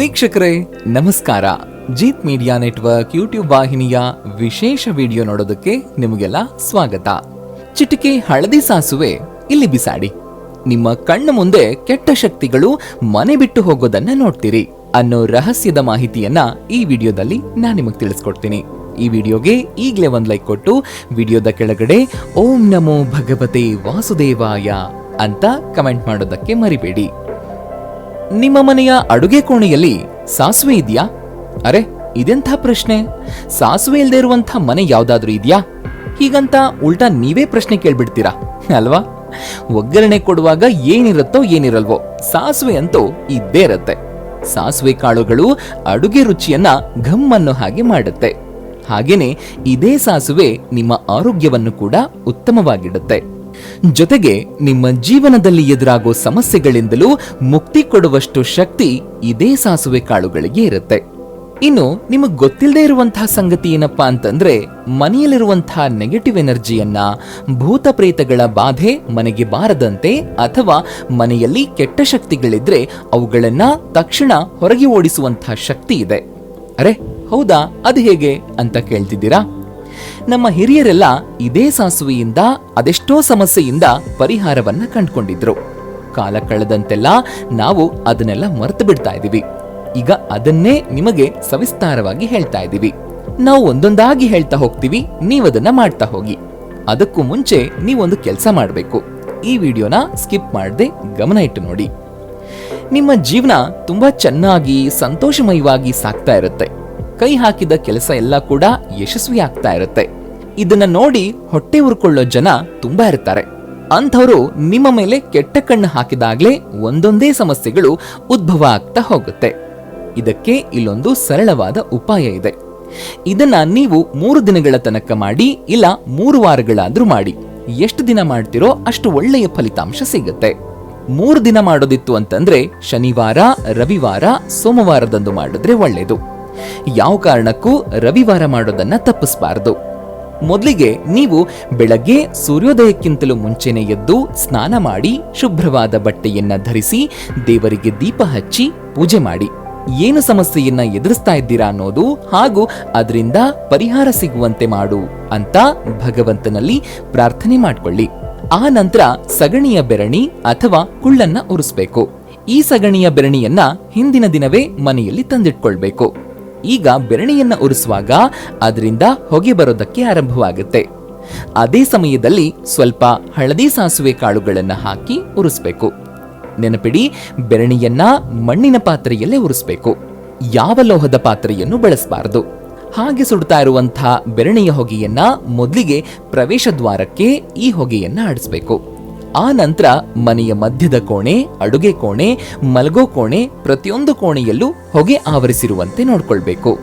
ವೀಕ್ಷಕರೇ, ನಮಸ್ಕಾರ. Jeet media network YouTube ವಾಹಿನಿಯ ವಿಶೇಷ ವಿಡಿಯೋ ನೋಡೋದಕ್ಕೆ ನಿಮಗೆಲ್ಲ ಸ್ವಾಗತ. ಚಿಟಿಕೆ, ಹಳದಿ ಸಾಸುವೆ, ಇಲ್ಲಿ ಬಿಸಾಡಿ. ನಿಮ್ಮ ಕಣ್ಣು ಮುಂದೆ ಕೆಟ್ಟ ಶಕ್ತಿಗಳು ಮನೆ ಬಿಟ್ಟು ಹೋಗೋದನ್ನ ನೋಡ್ತೀರಿ ಅನ್ನೋ ರಹಸ್ಯದ ಮಾಹಿತಿಯನ್ನ ಈ ವಿಡಿಯೋದಲ್ಲಿ ನಾನು ನಿಮಗೆ ತಿಳಿಸ್ಕೊಡ್ತೀನಿ. ಈ ವಿಡಿಯೋಗೆ ಈಗಲೇ ಒಂದ್ ಲೈಕ್ ಕೊಟ್ಟು ವಿಡಿಯೋದ ಕೆಳಗಡೆ ಓಂ ನಮೋ ಭಗವತೆ ವಾಸುದೇವಾಯ ಅಂತ ಕಮೆಂಟ್ ಮಾಡೋದಕ್ಕೆ ಮರಿಬೇಡಿ. ನಿಮ್ಮ ಮನೆಯ ಅಡುಗೆ ಕೋಣೆಯಲ್ಲಿ ಸಾಸುವೆ ಇದೆಯಾ? ಅರೆ, ಇದೆಂಥ ಪ್ರಶ್ನೆ? ಸಾಸುವೆ ಇಲ್ಲದೆ ಇರುವಂಥ ಮನೆ ಯಾವ್ದಾದ್ರೂ ಇದೆಯಾ? ಹೀಗಂತ ಉಲ್ಟಾ ನೀವೇ ಪ್ರಶ್ನೆ ಕೇಳ್ಬಿಡ್ತೀರಾ? ಅಲ್ವಾ? ಒಗ್ಗರಣೆ ಕೊಡುವಾಗ ಏನಿರುತ್ತೋ ಏನಿರಲ್ವೋ, ಸಾಸುವೆ ಅಂತೂ ಇದ್ದೇ ಇರತ್ತೆ. ಸಾಸುವೆ ಕಾಳುಗಳು ಅಡುಗೆ ರುಚಿಯನ್ನ ಘಮ್ಮನ್ನು ಹಾಗೆ ಮಾಡುತ್ತೆ. ಹಾಗೇನೆ ಇದೇ ಸಾಸುವೆ ನಿಮ್ಮ ಆರೋಗ್ಯವನ್ನು ಕೂಡ ಉತ್ತಮವಾಗಿಡುತ್ತೆ. ಜೊತೆಗೆ ನಿಮ್ಮ ಜೀವನದಲ್ಲಿ ಎದುರಾಗೋ ಸಮಸ್ಯೆಗಳಿಂದಲೂ ಮುಕ್ತಿ ಕೊಡುವಷ್ಟು ಶಕ್ತಿ ಇದೇ ಸಾಸುವೆ ಕಾಳುಗಳಿಗೆ ಇರುತ್ತೆ. ಇನ್ನು ನಿಮಗೆ ಗೊತ್ತಿಲ್ಲದೆ ಇರುವಂತಹ ಸಂಗತಿ ಏನಪ್ಪಾ ಅಂತಂದ್ರೆ ಮನೆಯಲ್ಲಿರುವಂತಹ ನೆಗೆಟಿವ್ ಎನರ್ಜಿಯನ್ನ ಭೂತ ಪ್ರೇತಗಳ ಬಾಧೆ ಮನೆಗೆ ಬಾರದಂತೆ ಅಥವಾ ಮನೆಯಲ್ಲಿ ಕೆಟ್ಟ ಶಕ್ತಿಗಳಿದ್ರೆ ಅವುಗಳನ್ನ ತಕ್ಷಣ ಹೊರಗೆ ಓಡಿಸುವಂತಹ ಶಕ್ತಿ ಇದೆ. ಅರೆ, ಹೌದಾ? ಅದು ಹೇಗೆ ಅಂತ ಕೇಳ್ತಿದ್ದೀರಾ? ನಮ್ಮ ಹಿರಿಯರೆಲ್ಲ ಇದೇ ಸಾಸುವೆಯಿಂದ, ಅದೆಷ್ಟೋ ಸಮಸ್ಯೆಯಿಂದ ಪರಿಹಾರವನ್ನ ಕಂಡುಕೊಂಡಿದ್ರು. ಕಾಲ ಕಳೆದಂತೆಲ್ಲ ನಾವು ಅದನ್ನೆಲ್ಲ ಮರೆತು ಬಿಡ್ತಾ ಇದೀವಿ. ಈಗ ಅದನ್ನೇ ನಿಮಗೆ ಸವಿಸ್ತಾರವಾಗಿ ಹೇಳ್ತಾ ಇದ್ದೀವಿ ನಾವು ಒಂದೊಂದಾಗಿ ಹೇಳ್ತಾ ಹೋಗ್ತೀವಿ, ನೀವದನ್ನ ಮಾಡ್ತಾ ಹೋಗಿ. ಅದಕ್ಕೂ ಮುಂಚೆ ನೀವೊಂದು ಕೆಲಸ ಮಾಡಬೇಕು. ಈ ವಿಡಿಯೋನ ಸ್ಕಿಪ್ ಮಾಡದೆ ಗಮನ ಇಟ್ಟು ನೋಡಿ. ನಿಮ್ಮ ಜೀವನ ತುಂಬಾ ಚೆನ್ನಾಗಿ, ಸಂತೋಷಮಯವಾಗಿ ಸಾಕ್ತಾ ಇರುತ್ತೆ. ಕೈ ಹಾಕಿದ ಕೆಲಸ ಎಲ್ಲ ಕೂಡ ಯಶಸ್ವಿ ಆಗ್ತಾ ಇರುತ್ತೆ. ಇದನ್ನ ನೋಡಿ ಹೊಟ್ಟೆ ಉರ್ಕೊಳ್ಳೋ ಜನ ತುಂಬಾ ಇರ್ತಾರೆ. ಅಂಥವರು ನಿಮ್ಮ ಮೇಲೆ ಕೆಟ್ಟ ಕಣ್ಣು ಹಾಕಿದಾಗ್ಲೇ ಒಂದೊಂದೇ ಸಮಸ್ಯೆಗಳು ಉದ್ಭವ ಆಗ್ತಾ ಹೋಗುತ್ತೆ. ಇದಕ್ಕೆ ಇಲ್ಲೊಂದು ಸರಳವಾದ ಉಪಾಯ ಇದೆ. ಇದನ್ನ ನೀವು ಮೂರು ದಿನಗಳ ತನಕ ಮಾಡಿ, ಇಲ್ಲ ಮೂರು ವಾರಗಳಾದ್ರೂ ಮಾಡಿ. ಎಷ್ಟು ದಿನ ಮಾಡ್ತಿರೋ ಅಷ್ಟು ಒಳ್ಳೆಯ ಫಲಿತಾಂಶ ಸಿಗುತ್ತೆ. ಮೂರು ದಿನ ಮಾಡೋದಿತ್ತು ಅಂತಂದ್ರೆ ಶನಿವಾರ, ರವಿವಾರ, ಸೋಮವಾರದಂದು ಮಾಡಿದ್ರೆ ಒಳ್ಳೇದು. ಯಾವ ಕಾರಣಕ್ಕೂ ರವಿವಾರ ಮಾಡೋದನ್ನ ತಪ್ಪಿಸಬಾರದು. ಮೊದಲಿಗೆ ನೀವು ಬೆಳಗ್ಗೆ ಸೂರ್ಯೋದಯಕ್ಕಿಂತಲೂ ಮುಂಚೆನೆ ಎದ್ದು ಸ್ನಾನ ಮಾಡಿ ಶುಭ್ರವಾದ ಬಟ್ಟೆಯನ್ನ ಧರಿಸಿ ದೇವರಿಗೆ ದೀಪ ಹಚ್ಚಿ ಪೂಜೆ ಮಾಡಿ. ಏನು ಸಮಸ್ಯೆಯನ್ನ ಎದುರಿಸ್ತಾ ಇದ್ದೀರಾ ಅನ್ನೋದು ಹಾಗೂ ಅದರಿಂದ ಪರಿಹಾರ ಸಿಗುವಂತೆ ಮಾಡು ಅಂತ ಭಗವಂತನಲ್ಲಿ ಪ್ರಾರ್ಥನೆ ಮಾಡ್ಕೊಳ್ಳಿ. ಆ ನಂತರ ಸಗಣಿಯ ಬೆರಣಿ ಅಥವಾ ಕುಳ್ಳನ್ನ ಉರಿಸ್ಬೇಕು. ಈ ಸಗಣಿಯ ಬೆರಣಿಯನ್ನ ಹಿಂದಿನ ದಿನವೇ ಮನೆಯಲ್ಲಿ ತಂದಿಟ್ಕೊಳ್ಬೇಕು. ಈಗ ಬೆರಣಿಯನ್ನ ಉರಿಸುವಾಗ ಅದರಿಂದ ಹೊಗೆ ಬರೋದಕ್ಕೆ ಆರಂಭವಾಗುತ್ತೆ. ಅದೇ ಸಮಯದಲ್ಲಿ ಸ್ವಲ್ಪ ಹಳದಿ ಸಾಸುವೆ ಕಾಳುಗಳನ್ನು ಹಾಕಿ ಉರಿಸ್ಬೇಕು. ನೆನಪಿಡಿ, ಬೆರಣಿಯನ್ನ ಮಣ್ಣಿನ ಪಾತ್ರೆಯಲ್ಲೇ ಉರಿಸ್ಬೇಕು. ಯಾವ ಲೋಹದ ಪಾತ್ರೆಯನ್ನು ಬಳಸಬಾರದು. ಹಾಗೆ ಸುಡ್ತಾ ಇರುವಂತಹ ಬೆರಣಿಯ ಹೊಗೆಯನ್ನ ಮೊದಲಿಗೆ ಪ್ರವೇಶ ದ್ವಾರಕ್ಕೆ ಈ ಹೊಗೆಯನ್ನ ಆಡಿಸ್ಬೇಕು. ಆ ನಂತರ ಮನೆಯ ಮಧ್ಯದ ಕೋಣೆ, ಅಡುಗೆ ಕೋಣೆ, ಮಲಗೋ ಕೋಣೆ, ಪ್ರತಿಯೊಂದು ಕೋಣೆಯಲ್ಲೂ ಹೊಗೆ ಆವರಿಸಿರುವಂತೆ ನೋಡ್ಕೊಳ್ಬೇಕು.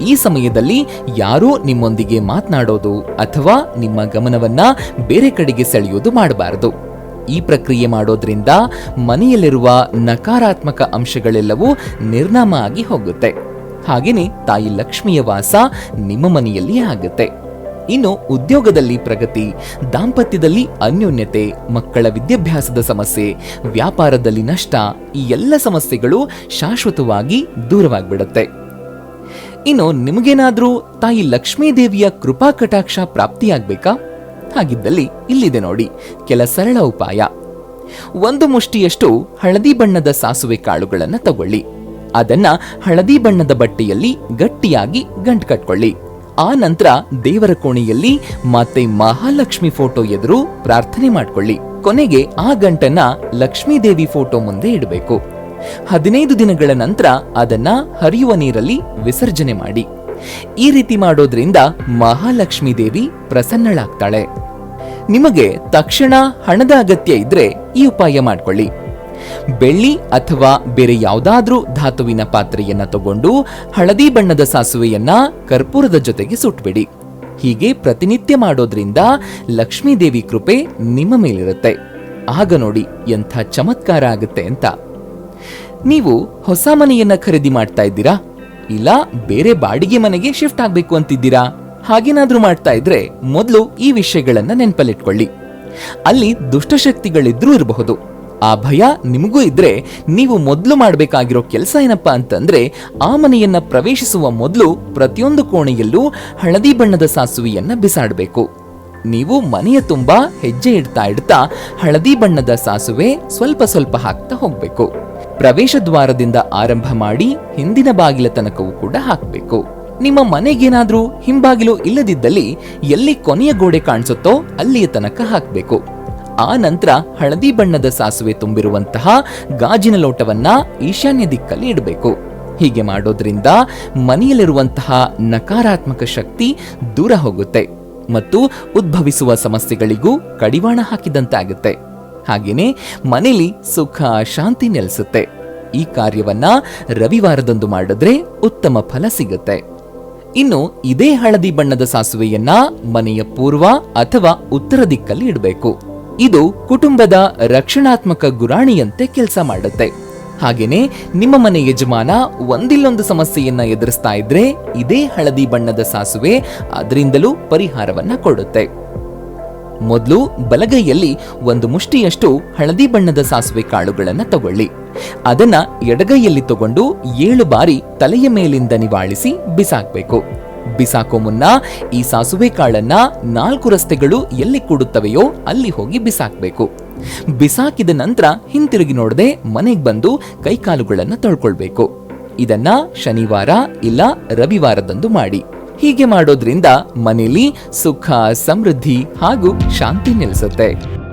ಈ ಸಮಯದಲ್ಲಿ ಯಾರೂ ನಿಮ್ಮೊಂದಿಗೆ ಮಾತನಾಡೋದು ಅಥವಾ ನಿಮ್ಮ ಗಮನವನ್ನ ಬೇರೆ ಕಡೆಗೆ ಸೆಳೆಯೋದು ಮಾಡಬಾರದು. ಈ ಪ್ರಕ್ರಿಯೆ ಮಾಡೋದ್ರಿಂದ ಮನೆಯಲ್ಲಿರುವ ನಕಾರಾತ್ಮಕ ಅಂಶಗಳೆಲ್ಲವೂ ನಿರ್ನಾಮ ಆಗಿ ಹೋಗುತ್ತೆ. ಹಾಗೆಯೇ ತಾಯಿ ಲಕ್ಷ್ಮಿಯ ವಾಸ ನಿಮ್ಮ ಮನೆಯಲ್ಲಿ ಆಗುತ್ತೆ. ಇನ್ನು ಉದ್ಯೋಗದಲ್ಲಿ ಪ್ರಗತಿ, ದಾಂಪತ್ಯದಲ್ಲಿ ಅನ್ಯೋನ್ಯತೆ, ಮಕ್ಕಳ ವಿದ್ಯಾಭ್ಯಾಸದ ಸಮಸ್ಯೆ, ವ್ಯಾಪಾರದಲ್ಲಿ ನಷ್ಟ, ಈ ಎಲ್ಲ ಸಮಸ್ಯೆಗಳು ಶಾಶ್ವತವಾಗಿ ದೂರವಾಗ್ಬಿಡುತ್ತೆ. ಇನ್ನು ನಿಮಗೇನಾದರೂ ತಾಯಿ ಲಕ್ಷ್ಮೀದೇವಿಯ ಕೃಪಾ ಕಟಾಕ್ಷ ಪ್ರಾಪ್ತಿಯಾಗಬೇಕಾ? ಹಾಗಿದ್ದಲ್ಲಿ ಇಲ್ಲಿದೆ ನೋಡಿ, ಕೆಲ ಸರಳ ಉಪಾಯ. ಒಂದು ಮುಷ್ಟಿಯಷ್ಟು ಹಳದಿ ಬಣ್ಣದ ಸಾಸುವೆ ಕಾಳುಗಳನ್ನು ತಗೊಳ್ಳಿ. ಅದನ್ನ ಹಳದಿ ಬಣ್ಣದ ಬಟ್ಟೆಯಲ್ಲಿ ಗಟ್ಟಿಯಾಗಿ ಗಂಟು ಕಟ್ಕೊಳ್ಳಿ. ಆ ನಂತರ ದೇವರ ಕೋಣೆಯಲ್ಲಿ ಮತ್ತೆ ಮಹಾಲಕ್ಷ್ಮಿ ಫೋಟೋ ಎದುರು ಪ್ರಾರ್ಥನೆ ಮಾಡ್ಕೊಳ್ಳಿ. ಕೊನೆಗೆ ಆ ಗಂಟನ್ನ ಲಕ್ಷ್ಮೀ ದೇವಿ ಫೋಟೋ ಮುಂದೆ ಇಡಬೇಕು. ಹದಿನೈದು ದಿನಗಳ ನಂತರ ಅದನ್ನ ಹರಿಯುವ ನೀರಲ್ಲಿ ವಿಸರ್ಜನೆ ಮಾಡಿ. ಈ ರೀತಿ ಮಾಡೋದ್ರಿಂದ ಮಹಾಲಕ್ಷ್ಮಿ ದೇವಿ ಪ್ರಸನ್ನಳಾಗ್ತಾಳೆ. ನಿಮಗೆ ತಕ್ಷಣ ಹಣದ ಅಗತ್ಯ ಇದ್ರೆ ಈ ಉಪಾಯ ಮಾಡ್ಕೊಳ್ಳಿ. ಬೆಳ್ಳಿ ಅಥವಾ ಬೇರೆ ಯಾವುದಾದ್ರೂ ಧಾತುವಿನ ಪಾತ್ರೆಯನ್ನ ತಗೊಂಡು ಹಳದಿ ಬಣ್ಣದ ಸಾಸುವೆಯನ್ನ ಕರ್ಪೂರದ ಜೊತೆಗೆ ಸುಟ್ಬಿಡಿ. ಹೀಗೆ ಪ್ರತಿನಿತ್ಯ ಮಾಡೋದ್ರಿಂದ ಲಕ್ಷ್ಮೀದೇವಿ ಕೃಪೆ ನಿಮ್ಮ ಮೇಲಿರುತ್ತೆ. ಆಗ ನೋಡಿ ಎಂಥ ಚಮತ್ಕಾರ ಆಗುತ್ತೆ ಅಂತ. ನೀವು ಹೊಸ ಮನೆಯನ್ನ ಖರೀದಿ ಮಾಡ್ತಾ ಇದ್ದೀರಾ? ಇಲ್ಲ ಬೇರೆ ಬಾಡಿಗೆ ಮನೆಗೆ ಶಿಫ್ಟ್ ಆಗ್ಬೇಕು ಅಂತಿದ್ದೀರಾ? ಹಾಗೇನಾದ್ರೂ ಮಾಡ್ತಾ ಇದ್ರೆ ಮೊದಲು ಈ ವಿಷಯಗಳನ್ನ ನೆನಪಲ್ಲಿಟ್ಕೊಳ್ಳಿ. ಅಲ್ಲಿ ದುಷ್ಟಶಕ್ತಿಗಳಿದ್ರೂ ಇರಬಹುದು. ಆ ಭಯ ನಿಮಗೂ ಇದ್ರೆ ನೀವು ಮೊದಲು ಮಾಡಬೇಕಾಗಿರೋ ಕೆಲಸ ಏನಪ್ಪ ಅಂತಂದ್ರೆ ಆ ಮನೆಯನ್ನ ಪ್ರವೇಶಿಸುವ ಮೊದಲು ಪ್ರತಿಯೊಂದು ಕೋಣೆಯಲ್ಲೂ ಹಳದಿ ಬಣ್ಣದ ಸಾಸುವೆಯನ್ನ ಬಿಸಾಡಬೇಕು. ನೀವು ಮನೆಯ ತುಂಬಾ ಹೆಜ್ಜೆ ಇಡ್ತಾ ಇಡ್ತಾ ಹಳದಿ ಬಣ್ಣದ ಸಾಸುವೆ ಸ್ವಲ್ಪ ಸ್ವಲ್ಪ ಹಾಕ್ತಾ ಹೋಗ್ಬೇಕು. ಪ್ರವೇಶ ದ್ವಾರದಿಂದ ಆರಂಭ ಮಾಡಿ ಹಿಂದಿನ ಬಾಗಿಲ ತನಕವೂ ಕೂಡ ಹಾಕ್ಬೇಕು. ನಿಮ್ಮ ಮನೆಗೇನಾದ್ರೂ ಹಿಂಬಾಗಿಲು ಇಲ್ಲದಿದ್ದಲ್ಲಿ ಎಲ್ಲಿ ಕೊನೆಯ ಗೋಡೆ ಕಾಣಿಸುತ್ತೋ ಅಲ್ಲಿಯ ತನಕ ಹಾಕ್ಬೇಕು. ಆ ನಂತರ ಹಳದಿ ಬಣ್ಣದ ಸಾಸುವೆ ತುಂಬಿರುವಂತಹ ಗಾಜಿನ ಲೋಟವನ್ನ ಈಶಾನ್ಯ ದಿಕ್ಕಲ್ಲಿ ಇಡಬೇಕು. ಹೀಗೆ ಮಾಡೋದ್ರಿಂದ ಮನೆಯಲ್ಲಿರುವಂತಹ ನಕಾರಾತ್ಮಕ ಶಕ್ತಿ ದೂರ ಹೋಗುತ್ತೆ ಮತ್ತು ಉದ್ಭವಿಸುವ ಸಮಸ್ಯೆಗಳಿಗೂ ಕಡಿವಾಣ ಹಾಕಿದಂತಾಗುತ್ತೆ. ಹಾಗೆಯೇ ಮನೆಯಲ್ಲಿ ಸುಖ, ಶಾಂತಿ ನೆಲೆಸುತ್ತೆ. ಈ ಕಾರ್ಯವನ್ನ ರವಿವಾರದಂದು ಮಾಡಿದ್ರೆ ಉತ್ತಮ ಫಲ ಸಿಗುತ್ತೆ. ಇನ್ನು ಇದೇ ಹಳದಿ ಬಣ್ಣದ ಸಾಸುವೆಯನ್ನ ಮನೆಯ ಪೂರ್ವ ಅಥವಾ ಉತ್ತರ ದಿಕ್ಕಲ್ಲಿ ಇಡಬೇಕು. ಇದು ಕುಟುಂಬದ ರಕ್ಷಣಾತ್ಮಕ ಗುರಾಣಿಯಂತೆ ಕೆಲಸ ಮಾಡುತ್ತೆ. ಹಾಗೇನೆ ನಿಮ್ಮ ಮನೆ ಯಜಮಾನ ಒಂದಿಲ್ಲೊಂದು ಸಮಸ್ಯೆಯನ್ನ ಎದುರಿಸ್ತಾ ಇದ್ರೆ ಇದೇ ಹಳದಿ ಬಣ್ಣದ ಸಾಸುವೆ ಅದರಿಂದಲೂ ಪರಿಹಾರವನ್ನ ಕೊಡುತ್ತೆ. ಮೊದಲು ಬಲಗೈಯಲ್ಲಿ ಒಂದು ಮುಷ್ಟಿಯಷ್ಟು ಹಳದಿ ಬಣ್ಣದ ಸಾಸುವೆ ಕಾಳುಗಳನ್ನ ತಗೊಳ್ಳಿ. ಅದನ್ನ ಎಡಗೈಯಲ್ಲಿ ತಗೊಂಡು ಏಳು ಬಾರಿ ತಲೆಯ ಮೇಲಿಂದ ನಿವಾಳಿಸಿ ಬಿಸಾಕ್ಬೇಕು. ಬಿಸಾಕೋ ಮುನ್ನ ಈ ಸಾಸುವೆ ಕಾಳನ್ನ ನಾಲ್ಕು ರಸ್ತೆಗಳು ಎಲ್ಲಿ ಕೂಡುತ್ತವೆಯೋ ಅಲ್ಲಿ ಹೋಗಿ ಬಿಸಾಕ್ಬೇಕು. ಬಿಸಾಕಿದ ನಂತರ ಹಿಂತಿರುಗಿ ನೋಡದೆ ಮನೆಗೆ ಬಂದು ಕೈಕಾಲುಗಳನ್ನ ತೊಳ್ಕೊಳ್ಬೇಕು. ಇದನ್ನ ಶನಿವಾರ ಇಲ್ಲ ರವಿವಾರದಂದು ಮಾಡಿ. ಹೀಗೆ ಮಾಡೋದ್ರಿಂದ ಮನೆಯಲ್ಲಿ ಸುಖ, ಸಮೃದ್ಧಿ ಹಾಗೂ ಶಾಂತಿ ನೆಲೆಸುತ್ತೆ.